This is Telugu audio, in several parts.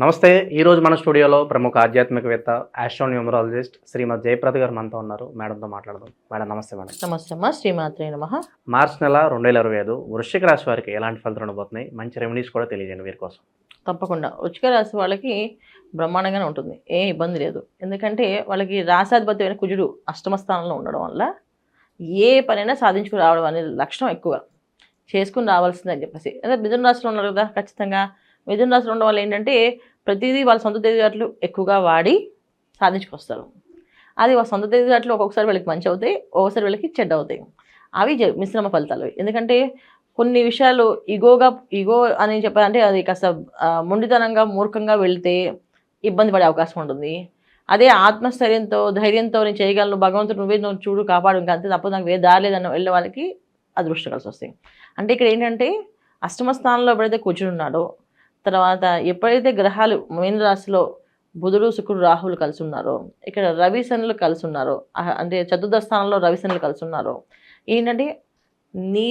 నమస్తే ఈ రోజు మన స్టూడియోలో ప్రముఖ ఆధ్యాత్మికవేత్త ఆస్ట్రోన్యూమరాలజిస్ట్ శ్రీమద్ జయప్రద గారు మనతో ఉన్నారు. మేడంతో మాట్లాడదాం. మేడం నమస్తే మేడం. నమస్తే అమ్మా శ్రీమాత్రే నమ. మార్చ్ నెల రెండు వేల ఇరవై ఐదు వృశ్చిక రాశి వారికి ఎలాంటి ఫలితాలు ఉండబోతున్నాయి? మంచి రెమెడీస్ కూడా తెలియజేయండి వీరి కోసం. తప్పకుండా. రుచిక రాశి వాళ్ళకి బ్రహ్మాండంగానే ఉంటుంది. ఏ ఇబ్బంది లేదు. ఎందుకంటే వాళ్ళకి రాసాధిపతి అయిన కుజుడు అష్టమ స్థానంలో ఉండడం వల్ల ఏ పనైనా సాధించుకుని రావడం అనేది లక్షణం ఎక్కువ. చేసుకుని రావాల్సిందని చెప్పేసి. అదే మిథున రాశిలో ఉన్నారు కదా ఖచ్చితంగా మిథున రాశిలో ఉండడం వల్ల ఏంటంటే ప్రతిదీ వాళ్ళ సొంత తెలివితేటలు ఎక్కువగా వాడి సాధించుకొస్తారు. అది వాళ్ళ సొంత తెలివితేటలు ఒక్కొక్కసారి వీళ్ళకి మంచి అవుతాయి ఒక్కొక్కసారి వీళ్ళకి చెడ్డ అవుతాయి. అవి మిశ్రమ ఫలితాలు. ఎందుకంటే కొన్ని విషయాలు ఇగోగా ఇగో అని చెప్పాలంటే అది కాస్త మొండితనంగా మూర్ఖంగా వెళితే ఇబ్బంది పడే అవకాశం ఉంటుంది. అదే ఆత్మస్థైర్యంతో ధైర్యంతో నేను చేయగలను భగవంతుడు నువ్వే నువ్వు చూడు కాపాడు ఇంకా అంతే తప్ప నాకు వేరే దారి లేదన్న వెళ్ళే వాళ్ళకి అదృష్టం కలిసి వస్తాయి. అంటే ఇక్కడ ఏంటంటే అష్టమ స్థానంలో ఎప్పుడైతే కూర్చుని ఉన్నాడో తర్వాత ఎప్పుడైతే గ్రహాలు మీన రాశిలో బుధుడు శుక్రుడు రాహులు కలిసి ఉన్నారో ఇక్కడ రవి శనులు కలిసి ఉన్నారో అంటే చతుర్థ స్థానంలో రవి శనులు కలిసి ఉన్నారో ఏంటంటే నీ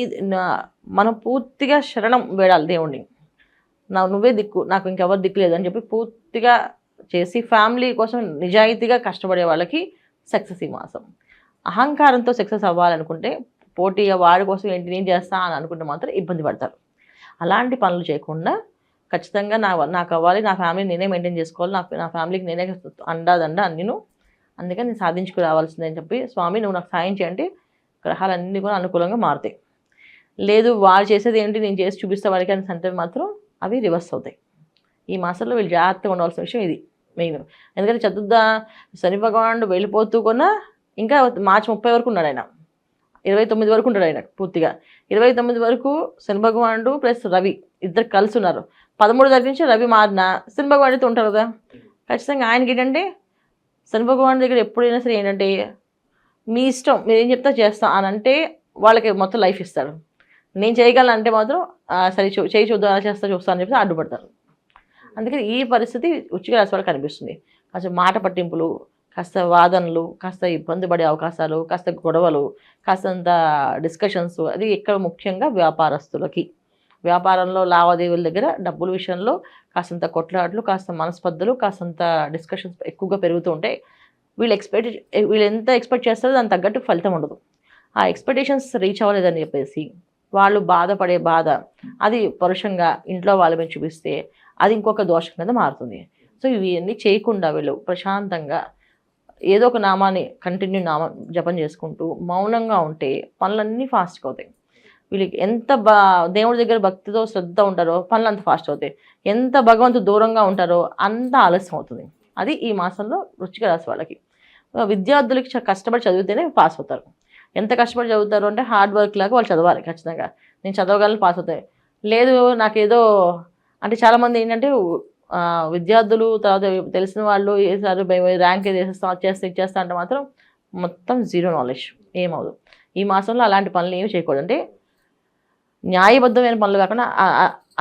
మనం పూర్తిగా శరణం వేడాలి దేవుణ్ణి. నా నువ్వే దిక్కు నాకు ఇంకెవరు దిక్కు లేదని చెప్పి పూర్తిగా చేసి ఫ్యామిలీ కోసం నిజాయితీగా కష్టపడే వాళ్ళకి సక్సెస్ ఈ మాసం. అహంకారంతో సక్సెస్ అవ్వాలనుకుంటే పోటీ వాడి కోసం ఏంటి నేను చేస్తా అని అనుకుంటే మాత్రం ఇబ్బంది పడతారు. అలాంటి పనులు చేయకుండా ఖచ్చితంగా నా నాకు అవ్వాలి నా ఫ్యామిలీ నేనే మెయింటైన్ చేసుకోవాలి నా నా ఫ్యామిలీకి నేనే అండాదండ నేను అందుకే నేను సాధించుకు రావాల్సిందని చెప్పి స్వామి నువ్వు నాకు సాయం చేయండి. గ్రహాలన్నీ కూడా అనుకూలంగా మారుతాయి. లేదు వాళ్ళు చేసేది ఏంటి? నేను చేసి చూపిస్తా వారికి అని అంటే మాత్రం అవి రివర్స్ అవుతాయి. ఈ మాసంలో వీళ్ళు జాగ్రత్తగా ఉండవలసిన విషయం ఇది. మెయిన్ ఎందుకంటే చతుర్థ శని భగవానుడు వెళ్ళిపోతూ కొన్నా ఇంకా మార్చి ముప్పై వరకు ఉన్నాడు ఆయన. ఇరవై తొమ్మిది వరకు ఉంటాడు ఆయన పూర్తిగా. ఇరవై తొమ్మిది వరకు శని భగవానుడు ప్లస్ రవి ఇద్దరు కలిసి ఉన్నారు. పదమూడు దగ్గర నుంచి రవి మారిన శని అయితే ఉంటారు కదా. ఖచ్చితంగా ఆయనకి ఏంటంటే శని భగవాన్ దగ్గర ఎప్పుడైనా సరే ఏంటంటే మీ ఇష్టం మీరు ఏం చెప్తా చేస్తా అని అంటే వాళ్ళకి మొత్తం లైఫ్ ఇస్తారు నేను చేయగలను అంటే మాత్రం సరే చూ చేయి చూద్దాం అలా చేస్తా చూస్తా అని చెప్పి అడ్డుపడతారు. అందుకని ఈ పరిస్థితి ఉచిక రాశి వాళ్ళకి కనిపిస్తుంది. కాస్త మాట పట్టింపులు కాస్త వాదనలు కాస్త ఇబ్బంది పడే అవకాశాలు కాస్త గొడవలు కాస్తంత డిస్కషన్స్ అది ఇక్కడ ముఖ్యంగా వ్యాపారస్తులకి. వ్యాపారంలో లావాదేవీల దగ్గర డబ్బుల విషయంలో కాస్తంత కొట్లాటలు కాస్త మనస్పర్ధలు కాస్తంత డిస్కషన్స్ ఎక్కువగా పెరుగుతూ ఉంటాయి. వీళ్ళు ఎక్స్పెక్ట్ వీళ్ళు ఎంత ఎక్స్పెక్ట్ చేస్తారో దానికి తగ్గట్టు ఫలితం ఉండదు. ఆ ఎక్స్పెక్టేషన్స్ రీచ్ అవ్వలేదని చెప్పేసి వాళ్ళు బాధపడే బాధ అది పరుషంగా ఇంట్లో వాళ్ళ మీద చూపిస్తే అది ఇంకొక దోషం కింద మారుతుంది. సో ఇవన్నీ చేయకుండా వీళ్ళు ప్రశాంతంగా ఏదో ఒక నామాన్ని కంటిన్యూ నామం జపం చేసుకుంటూ మౌనంగా ఉంటే పనులన్నీ ఫాస్ట్గా అవుతాయి. వీళ్ళకి ఎంత బా దేవుడి దగ్గర భక్తితో శ్రద్ధ ఉంటారో పనులు అంత ఫాస్ట్ అవుతాయి. ఎంత భగవంతు దూరంగా ఉంటారో అంత ఆలస్యం అవుతుంది. అది ఈ మాసంలో రుచిక రాసి వాళ్ళకి. విద్యార్థులకి కష్టపడి చదివితేనే పాస్ అవుతారు. ఎంత కష్టపడి చదువుతారు అంటే హార్డ్ వర్క్ లాగా వాళ్ళు చదవాలి ఖచ్చితంగా. నేను చదవగలను పాస్ అవుతాయి. లేదు నాకేదో అంటే చాలామంది ఏంటంటే విద్యార్థులు తర్వాత తెలిసిన వాళ్ళు వేసారు ర్యాంక్ ఏది వేసేస్తాం వచ్చేస్తే చేస్తే అంటే మాత్రం మొత్తం జీరో నాలెడ్జ్ ఏమవుదు ఈ మాసంలో అలాంటి పనులు ఏమి చేయకూడదు. అంటే న్యాయబద్ధమైన పనులు కాకుండా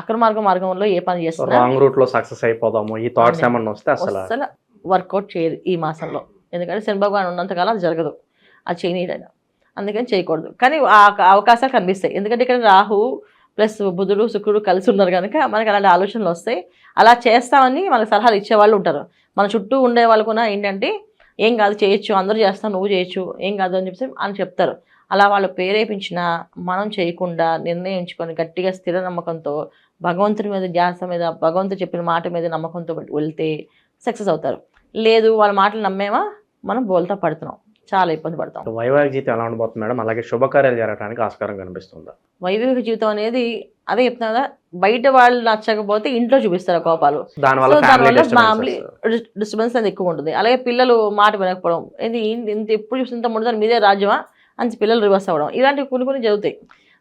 అక్రమార్గ మార్గంలో ఏ పని చేస్తున్నా రాంగ్ రూట్లో సక్సెస్ అయిపోదాము. ఈ థాట్స్ అవునండి. ఏమన్నా వస్తే అసలు అసలు వర్కౌట్ చేయదు ఈ మాసంలో. ఎందుకంటే శని భగవాన్ ఉన్నంతకాలం అది జరగదు. అది చేయనీయడు ఆయన అందుకని చేయకూడదు. కానీ ఆ ఆ అవకాశాలు కనిపిస్తాయి. ఎందుకంటే ఇక్కడ రాహు ప్లస్ బుధుడు శుక్రుడు కలిసి ఉన్నారు కనుక మనకి అలాంటి ఆలోచనలు వస్తాయి. అలా చేస్తామని మనకు సలహాలు ఇచ్చేవాళ్ళు ఉంటారు. మన చుట్టూ ఉండే వాళ్ళు కూడా ఏంటంటే ఏం కాదు చేయొచ్చు అందరూ చేస్తాం నువ్వు చేయొచ్చు ఏం కాదు అని చెప్పి అని చెప్తారు. అలా వాళ్ళు ప్రేరేపించిన మనం చేయకుండా నిర్ణయించుకొని గట్టిగా స్థిర నమ్మకంతో భగవంతుడి మీద ధ్యాస మీద భగవంతుడు చెప్పిన మాట మీద నమ్మకంతో వెళ్తే సక్సెస్ అవుతారు. లేదు వాళ్ళ మాటలు నమ్మేమా? మనం బోల్తా పడుతున్నాం. చాలా ఇబ్బంది పడతాం. వైవాహిక జీవితం ఎలా ఉండబోతుంది మేడం? అలాగే శుభకార్యాలు జరగడానికి ఆస్కారం కనిపిస్తుందా? వైవాహిక జీవితం అనేది అదే చెప్తున్నా కదా బయట వాళ్ళు నచ్చకపోతే ఇంట్లో చూపిస్తారు కోపాలు. దానివల్ల ఫ్యామిలీ డిస్టర్బెన్స్ అనేది ఎక్కువ ఉంటుంది. అలాగే పిల్లలు మాట వినకపోవడం. ఇది ఇంత- ఎప్పుడు చూసి ఇంత ముందు మీదే రాజ్యమా? అని పిల్లలు రివర్స్ అవ్వడం. ఇలాంటివి కొన్ని కొన్ని జరుగుతాయి.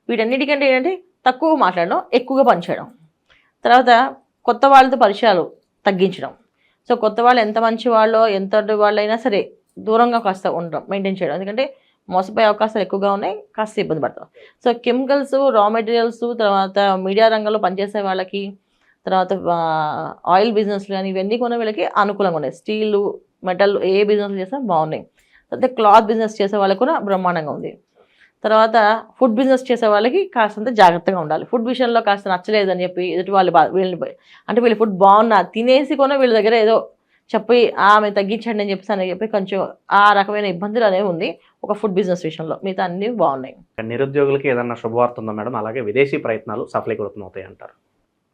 వీటన్నిటికంటే ఏంటంటే తక్కువ మాట్లాడడం ఎక్కువగా పనిచేయడం తర్వాత కొత్త వాళ్ళతో పరిచయాలు తగ్గించడం. సో కొత్త వాళ్ళు ఎంత మంచి వాళ్ళో ఎంత వాళ్ళైనా సరే దూరంగా కాస్త ఉండడం మెయింటైన్ చేయడం. ఎందుకంటే మోసపోయే అవకాశాలు ఎక్కువగా ఉన్నాయి కాస్త ఇబ్బంది పడతాం. సో కెమికల్స్ రా మెటీరియల్స్ తర్వాత మీడియా రంగంలో పనిచేసే వాళ్ళకి తర్వాత ఆయిల్ బిజినెస్లు కానీ ఇవన్నీ కూడా వీళ్ళకి అనుకూలంగా ఉన్నాయి. స్టీలు మెటల్ ఏ బిజినెస్ చేసినా బాగున్నాయి. అయితే క్లాత్ బిజినెస్ చేసే వాళ్ళకి కూడా బ్రహ్మాండంగా ఉంది. తర్వాత ఫుడ్ బిజినెస్ చేసే వాళ్ళకి కాస్తంత జాగ్రత్తగా ఉండాలి. ఫుడ్ విషయంలో కాస్త నచ్చలేదని చెప్పి ఎదుటి వాళ్ళు బా- వీళ్ళని అంటే వీళ్ళ ఫుడ్ బాగున్నా తినేసి కూడా వీళ్ళ దగ్గర ఏదో చెప్పి ఆమె తగ్గించండి అని చెప్పేసి అని చెప్పి కొంచెం ఆ రకమైన ఇబ్బందులు అనేవి ఉంది ఒక ఫుడ్ బిజినెస్ విషయంలో. మిగతా అన్నీ బాగున్నాయి. నిరుద్యోగులకి ఏదన్నా శుభవార్త ఉందా మేడం? అలాగే విదేశీ ప్రయత్నాలు సఫలీకృతం అవుతాయి అంటారు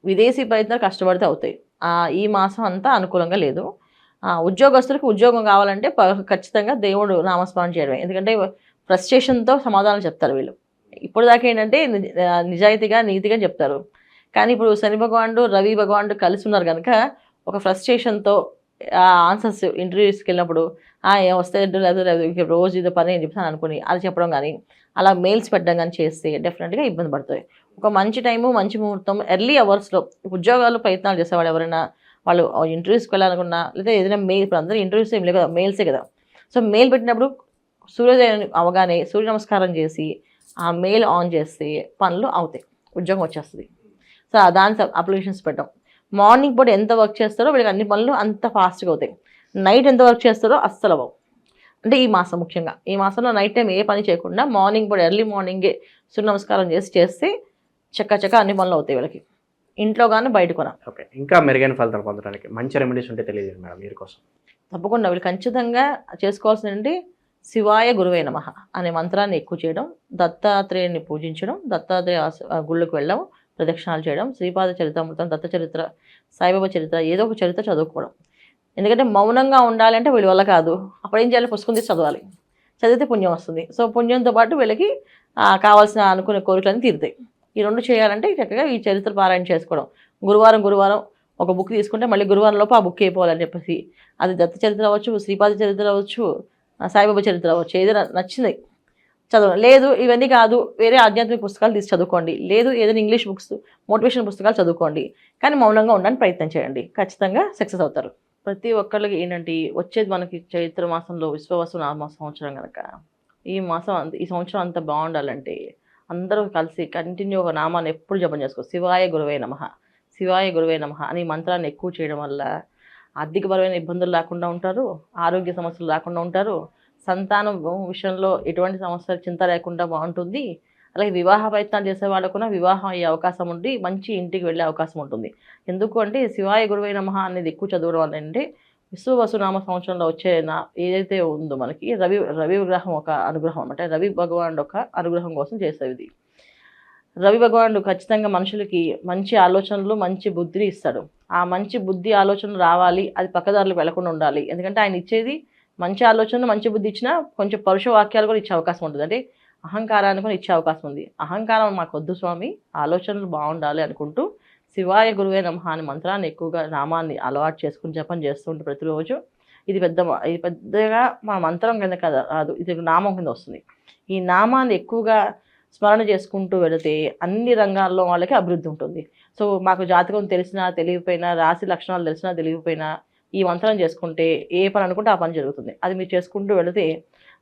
విదేశీ ప్రయత్నాలు కష్టపడితే అవుతాయి. ఆ, ఈ మాసం అంతా అనుకూలంగా లేదు. ఉద్యోగస్తులకు ఉద్యోగం కావాలంటే ప- ఖచ్చితంగా దేవుడు నామస్మరణ చేయడమే. ఎందుకంటే ఫ్రస్ట్రేషన్తో సమాధానం చెప్తారు వీళ్ళు. ఇప్పుడు దాకా ఏంటంటే నిజాయితీగా నీతిగా చెప్తారు. కానీ ఇప్పుడు శని భగవానుడు రవి భగవానుడు కలిసి ఉన్నారు కనుక ఒక ఫ్రస్ట్రేషన్తో ఆన్సర్స్ ఇంటర్వ్యూస్కి వెళ్ళినప్పుడు "ఆ, ఏం వస్తే లేదు లేదు రోజు ఇది పని అని చెప్తాను అనుకుని అది చెప్పడం కానీ అలా మెయిల్స్ పెట్టడం కానీ చేస్తే డెఫినెట్గా ఇబ్బంది పడుతుంది ఒక మంచి టైము మంచి ముహూర్తం ఎర్లీ అవర్స్లో ఉద్యోగాలు ప్రయత్నాలు చేసేవాడు ఎవరైనా వాళ్ళు ఇంటర్వ్యూస్కి వెళ్ళాలనుకున్నా లేదా ఏదైనా మెయిల్ ఇప్పుడు అందరూ ఇంటర్వ్యూస్ ఏం లేవు కదా మెయిల్సే కదా. సో మెయిల్ పెట్టినప్పుడు సూర్యోదయం అవగానే సూర్య నమస్కారం చేసి ఆ మెయిల్ ఆన్ చేస్తే పనులు అవుతాయి ఉద్యోగం వచ్చేస్తుంది. సో దాని అప్లికేషన్స్ పెట్టడం. మార్నింగ్ పూట ఎంత వర్క్ చేస్తారో వీళ్ళకి అన్ని పనులు అంత ఫాస్ట్గా అవుతాయి. నైట్ ఎంత వర్క్ చేస్తారో అస్సలు అవ్వవు. అంటే ఈ మాసం ముఖ్యంగా. ఈ మాసంలో నైట్ టైం ఏ పని చేయకుండా మార్నింగ్ పూట ఎర్లీ మార్నింగే సూర్య నమస్కారం చేసి చేస్తే చక్క చక్క అన్ని పనులు అవుతాయి వీళ్ళకి. ఇంట్లో కానీ బయట కూడా ఓకే. ఇంకా మెరుగైన ఫలితాలు పొందడానికి మంచి రెమెడీస్ ఉంటే తెలియజేయండి మేడం మీరు కోసం. తప్పకుండా. వీళ్ళు ఖచ్చితంగా చేసుకోవాల్సింది శివాయ గురువే నమ అనే మంత్రాన్ని ఎక్కువ చేయడం దత్తాత్రేయుని పూజించడం దత్తాత్రేయ గుళ్ళకు వెళ్ళడం ప్రదక్షిణాలు చేయడం శ్రీపాద చరితామృతం దత్త చరిత్ర సాయిబాబా చరిత్ర ఏదో ఒక చరిత్ర చదువుకోవడం. ఎందుకంటే మౌనంగా ఉండాలంటే వీళ్ళ వల్ల కాదు. అప్పుడు ఏం చేయాలి? పుస్తకం తీసి చదవాలి. చదివితే పుణ్యం వస్తుంది. సో పుణ్యంతో పాటు వీళ్ళకి కావాల్సిన అనుకునే కోరికలన్నీ తీరుతాయి. ఈ రెండు చేయాలంటే చక్కగా ఈ చరిత్ర పారాయణ చేసుకోవడం. గురువారం గురువారం ఒక బుక్ తీసుకుంటే మళ్ళీ గురువారం లోపు ఆ బుక్ అయిపోవాలని చెప్పేసి. అది దత్త చరిత్ర అవ్వచ్చు శ్రీపాద చరిత్ర అవ్వచ్చు సాయిబాబా చరిత్ర అవ్వచ్చు ఏదైనా నచ్చింది చదవ లేదు ఇవన్నీ కాదు వేరే ఆధ్యాత్మిక పుస్తకాలు తీసి చదువుకోండి. లేదు ఏదైనా ఇంగ్లీష్ బుక్స్ మోటివేషన్ పుస్తకాలు చదువుకోండి. కానీ మౌనంగా ఉండడానికి ప్రయత్నం చేయండి. ఖచ్చితంగా సక్సెస్ అవుతారు. ప్రతి ఒక్కళ్ళకి ఏంటంటే వచ్చేది మనకి చైత్ర మాసంలో విశ్వవసు నామ సంవత్సరం కనుక ఈ మాసం అంత ఈ సంవత్సరం అంత బాగుండాలంటే అందరూ కలిసి కంటిన్యూ ఒక నామాన్ని ఎప్పుడు జపం చేసుకో శివాయ గురువే నమ శివాయ గురువే నమ అని మంత్రాన్ని ఎక్కువ చేయడం వల్ల ఆర్థికపరమైన ఇబ్బందులు లేకుండా ఉంటారు ఆరోగ్య సమస్యలు లేకుండా ఉంటారు సంతానం విషయంలో ఎటువంటి సమస్యలు చింత లేకుండా బాగుంటుంది. అలాగే వివాహ ప్రయత్నాలు చేసే వాళ్ళకు కూడా వివాహం అయ్యే అవకాశం ఉండి మంచి ఇంటికి వెళ్ళే అవకాశం ఉంటుంది. ఎందుకు అంటే శివాయ గురువై నమః అనేది ఎక్కువ చదవడం వల్ల అంటే విశ్వవసునామ సంవత్సరంలో వచ్చే నా ఏదైతే ఉందో మనకి రవి రవి విగ్రహం ఒక అనుగ్రహం అంటే రవి భగవానుడు ఒక అనుగ్రహం కోసం చేసేది. రవి భగవానుడు ఖచ్చితంగా మనుషులకి మంచి ఆలోచనలు మంచి బుద్ధిని ఇస్తాడు. ఆ మంచి బుద్ధి ఆలోచనలు రావాలి అది పక్కదారులకు వెళ్ళకుండా ఉండాలి. ఎందుకంటే ఆయన ఇచ్చేది మంచి ఆలోచనలు మంచి బుద్ధి ఇచ్చినా కొంచెం పరుష వాక్యాలు కూడా ఇచ్చే అవకాశం ఉంటుంది. అంటే అహంకారాన్ని కూడా ఇచ్చే అవకాశం ఉంది. అహంకారం మాకు వద్దు స్వామి ఆలోచనలు బాగుండాలి అనుకుంటూ శివాయ గురువే నమః అనే మంత్రాన్ని ఎక్కువగా నామాన్ని అలవాటు చేసుకుని జపం చేస్తుంటే ప్రతిరోజు ఇది పెద్ద ఇది పెద్దగా మా మంత్రం కింద కదా రాదు ఇది నామం కింద వస్తుంది. ఈ నామాన్ని ఎక్కువగా స్మరణ చేసుకుంటూ వెళితే అన్ని రంగాల్లో వాళ్ళకి అభివృద్ధి ఉంటుంది. సో మాకు జాతకం తెలిసినా తెలియకపోయినా రాశి లక్షణాలు తెలిసినా తెలియకపోయినా ఈ మంత్రం చేసుకుంటే ఏ పని అనుకుంటే ఆ పని జరుగుతుంది. అది మీరు చేసుకుంటూ వెళితే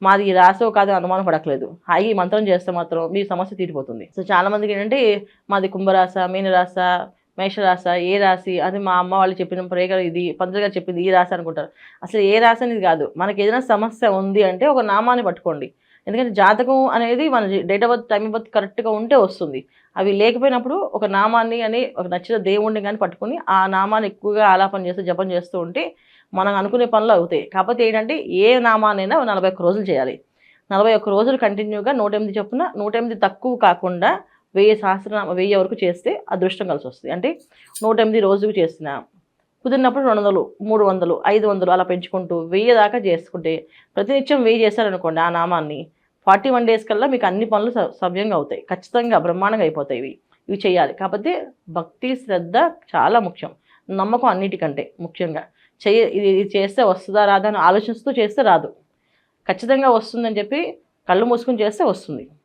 మాది ఈ రాసో కాదో అనుమానం పడట్లేదు హాయి ఈ మంత్రం చేస్తే మాత్రం మీ సమస్య తీరిపోతుంది. సో చాలామందికి ఏంటంటే మాది కుంభరాశ మీనరాశ మేషరాశ ఏ రాశి? అది మా అమ్మ వాళ్ళు చెప్పిన ప్రేగలు ఇది పంతులు గారు చెప్పింది ఈ రాశి అనుకుంటారు. అసలు ఏ రాశి అనేది కాదు. మనకి ఏదైనా సమస్య ఉంది అంటే ఒక నామాన్ని పట్టుకోండి. ఎందుకంటే జాతకం అనేది మన date of birth time of birth కరెక్ట్గా ఉంటే వస్తుంది. అవి లేకపోయినప్పుడు ఒక నామాన్ని అని ఒక నచ్చిన దేవుణ్ణి కానీ పట్టుకొని ఆ నామాన్ని ఎక్కువగా ఆలాపన చేస్తూ జపం చేస్తూ ఉంటే మనం అనుకునే పనులు అవుతాయి. కాకపోతే ఏంటంటే ఏ నామానైనా నలభై ఒక్క రోజులు చేయాలి. నలభై ఒక్క రోజులు కంటిన్యూగా నూట ఎనిమిది చొప్పున నూట ఎనిమిది తక్కువ కాకుండా వెయ్యి సహస్రనామ వెయ్యి వరకు చేస్తే అదృష్టం కలిసి వస్తుంది అంటే నూట ఎనిమిది రోజుకు చేసిన కుదిరినప్పుడు రెండు వందలు మూడు వందలు ఐదు వందలు అలా పెంచుకుంటూ వెయ్యి దాకా చేసుకుంటే ప్రతినిత్యం వెయ్యి చేశారనుకోండి ఆ నామాన్ని ఫార్టీ వన్ డేస్ కల్లా మీకు అన్ని పనులు సవ్యంగా అవుతాయి. ఖచ్చితంగా బ్రహ్మాండంగా అయిపోతాయి ఇవి. ఇవి చేయాలి. కాకపోతే భక్తి శ్రద్ధ చాలా ముఖ్యం. నమ్మకం అన్నిటికంటే ముఖ్యంగా. చెయ్య ఇది ఇది చేస్తే వస్తుందా రాదా అని ఆలోచిస్తూ చేస్తే రాదు. ఖచ్చితంగా వస్తుందని చెప్పి కళ్ళు మూసుకుని చేస్తే వస్తుంది.